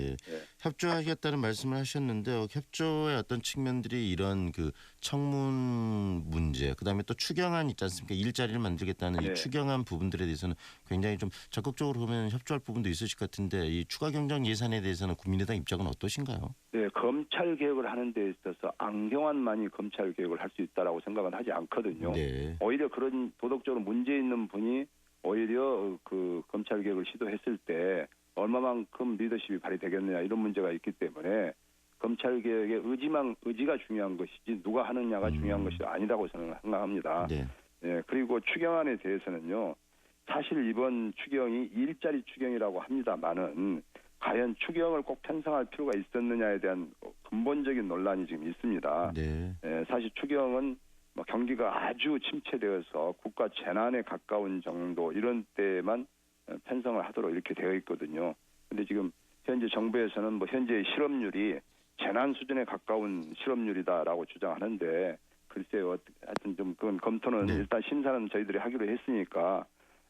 예. 협조하겠다는 말씀을 하셨는데 어, 협조의 어떤 측면들이 이런 그 청문 문제, 그다음에 또 추경안 있지 않습니까? 일자리를 만들겠다는 네. 이 추경안 부분들에 대해서는 굉장히 좀 적극적으로 보면 협조할 부분도 있으실 것 같은데 이 추가 경정 예산에 대해서는 국민의당 입장은 어떠신가요? 네, 검찰 개혁을 하는 데 있어서 안경환만이 검찰 개혁을 할 수 있다라고 생각은 하지 않거든요. 네. 오히려 그런 도덕적으로 문제 있는 분이 오히려 그 검찰 개혁을 시도했을 때 얼마만큼 리더십이 발휘되겠느냐 이런 문제가 있기 때문에 검찰 개혁의 의지만 의지가 중요한 것이지 누가 하느냐가 음. 중요한 것이 아니라고 저는 생각합니다. 네. 예, 그리고 추경안에 대해서는요. 사실 이번 추경이 일자리 추경이라고 합니다만은 과연 추경을 꼭 편성할 필요가 있었느냐에 대한 근본적인 논란이 지금 있습니다. 네. 예, 사실 추경은 뭐 경기가 아주 침체되어서 국가 재난에 가까운 정도 이런 때만 어, 편성을 하도록 이렇게 되어 있거든요. 근데 지금 현재 정부에서는 뭐 현재 실업률이 재난 수준에 가까운 실업률이다라고 주장하는데 글쎄요, 어떻게- 하여튼 좀 그건 검토는 네. 일단 심사는 저희들이 하기로 했으니까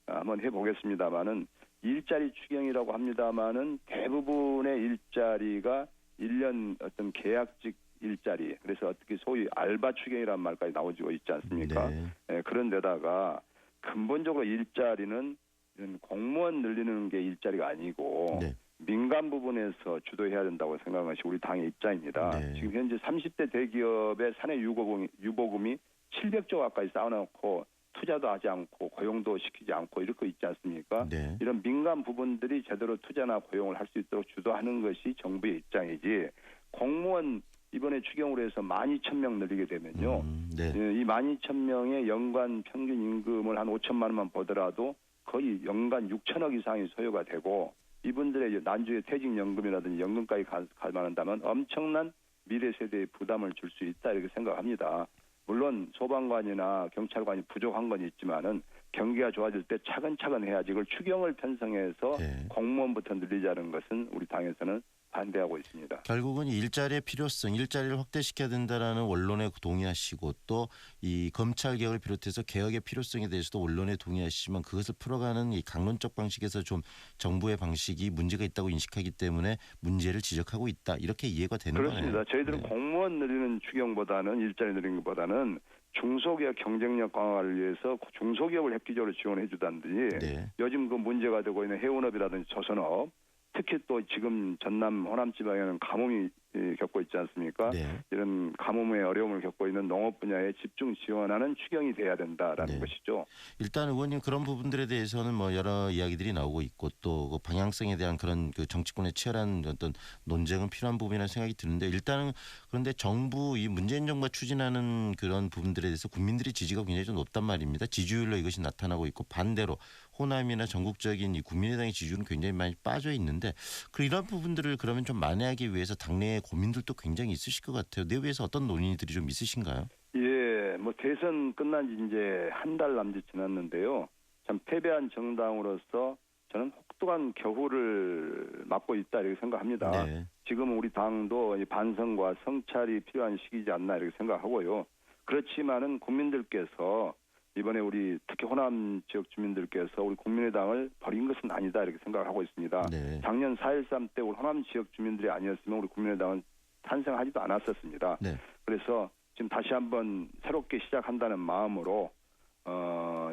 아, 한번 해보겠습니다만은 일자리 추경이라고 합니다만은 대부분의 일자리가 1년 어떤 계약직 일자리 그래서 어떻게 소위 알바 추경이라는 말까지 나오고 있지 않습니까? 네. 예, 그런데다가 근본적으로 일자리는 이런 공무원 늘리는 게 일자리가 아니고 네. 민간 부분에서 주도해야 된다고 생각하는 것이 우리 당의 입장입니다. 네. 지금 현재 30대 대기업의 사내 유보금이, 유보금이 700조 가까이 쌓아놓고 투자도 하지 않고 고용도 시키지 않고 이렇게 있지 않습니까? 네. 이런 민간 부분들이 제대로 투자나 고용을 할 수 있도록 주도하는 것이 정부의 입장이지 공무원 이번에 추경으로 해서 12,000명 늘리게 되면요. 음, 네. 예, 이 12,000명의 연간 평균 임금을 한 5천만 원만 보더라도 거의 연간 6천억 이상이 소요가 되고 이분들의 난주의 퇴직연금이라든지 연금까지 가- 감안한다면 엄청난 미래 세대에 부담을 줄 수 있다 이렇게 생각합니다. 물론 소방관이나 경찰관이 부족한 건 있지만은 경기가 좋아질 때 차근차근 해야지 이걸 추경을 편성해서 네. 공무원부터 늘리자는 것은 우리 당에서는 반대하고 있습니다. 결국은 이 일자리의 필요성, 일자리를 확대시켜야 된다라는 원론에 동의하시고 또 이 검찰 개혁을 비롯해서 개혁의 필요성에 대해서도 원론에 동의하시지만 그것을 풀어가는 이 강론적 방식에서 좀 정부의 방식이 문제가 있다고 인식하기 때문에 문제를 지적하고 있다 이렇게 이해가 되는 그렇습니다. 거네요. 저희들은 네. 공무원 늘리는 추경보다는 일자리 늘리는 것보다는 중소기업 경쟁력 강화를 위해서 중소기업을 획기적으로 지원해 주다든지 네. 요즘 그 문제가 되고 있는 해운업이라든지 조선업 특히 또 지금 전남 호남 지방에는 가뭄이 예, 겪고 있지 않습니까? 네. 이런 가뭄의 어려움을 겪고 있는 농업 분야에 집중 지원하는 추경이 돼야 된다라는 네. 것이죠. 일단 의원님 그런 부분들에 대해서는 뭐 여러 이야기들이 나오고 있고 또 그 방향성에 대한 그런 그 정치권의 치열한 어떤 논쟁은 필요한 부분이라는 생각이 드는데 일단은 그런데 정부 이 문재인 정부가 추진하는 그런 부분들에 대해서 국민들의 지지가 굉장히 좀 높단 말입니다. 지지율로 이것이 나타나고 있고 반대로 호남이나 전국적인 이 국민의당의 지지율은 굉장히 많이 빠져 있는데 그 이런 부분들을 그러면 좀 만회하기 위해서 당내의 고민들도 굉장히 있으실 것 같아요. 내부에서 어떤 논의들이 좀 있으신가요? 예, 뭐 대선 끝난 지 이제 한 달 남짓 지났는데요. 참 패배한 정당으로서 저는 혹독한 겨울을 맞고 있다 이렇게 생각합니다. 네. 지금 우리 당도 이 반성과 성찰이 필요한 시기지 않나 이렇게 생각하고요. 그렇지만은 국민들께서 이번에 우리 특히 호남 지역 주민들께서 우리 국민의당을 버린 것은 아니다 이렇게 생각하고 있습니다. 네. 작년 4.13 때 우리 호남 지역 주민들이 아니었으면 우리 국민의당은 탄생하지도 않았었습니다. 네. 그래서 지금 다시 한번 새롭게 시작한다는 마음으로 어,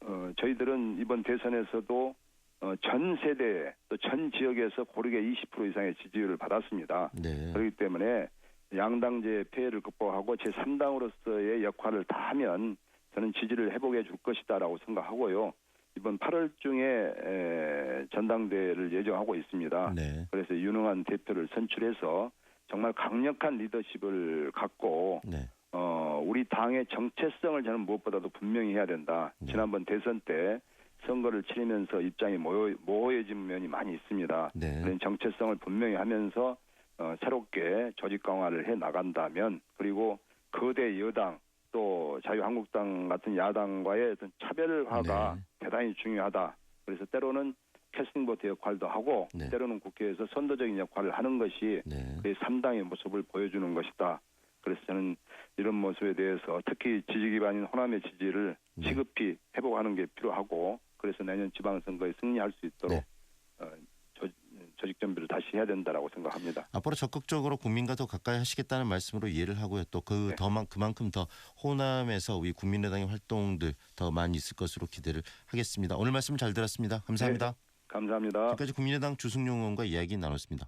어, 저희들은 이번 대선에서도 어, 전 세대 또 전 지역에서 고르게 20% 이상의 지지율을 받았습니다. 네. 그렇기 때문에 양당제 폐해를 극복하고 제 3당으로서의 역할을 다 하면 저는 지지를 회복해 줄 것이다라고 생각하고요. 이번 8월 중에 에, 전당대회를 예정하고 있습니다. 네. 그래서 유능한 대표를 선출해서 정말 강력한 리더십을 갖고 네. 어 우리 당의 정체성을 저는 무엇보다도 분명히 해야 된다. 네. 지난번 대선 때 선거를 치르면서 입장이 모호, 모호해진 면이 많이 있습니다. 네. 그런 정체성을 분명히 하면서 어, 새롭게 조직 강화를 해 나간다면 그리고 거대 여당 또 자유한국당 같은 야당과의 어떤 차별화가 네. 대단히 중요하다. 그래서 때로는 캐스팅보트 역할도 하고 네. 때로는 국회에서 선도적인 역할을 하는 것이 네. 그 3당의 모습을 보여주는 것이다. 그래서 저는 이런 모습에 대해서 특히 지지 기반인 호남의 지지를 네. 시급히 회복하는 게 필요하고 그래서 내년 지방선거에 승리할 수 있도록 네. 조직 준비를 다시 해야 된다라고 생각합니다. 앞으로 적극적으로 국민과 더 가까이 하시겠다는 말씀으로 이해를 하고요. 또그 네. 더만 그만큼 더 호남에서 우리 국민의당의 활동들 더 많이 있을 것으로 기대를 하겠습니다. 오늘 말씀 잘 들었습니다. 감사합니다. 감사합니다. 지금까지 국민의당 주승용 의원과 이야기 나눴습니다.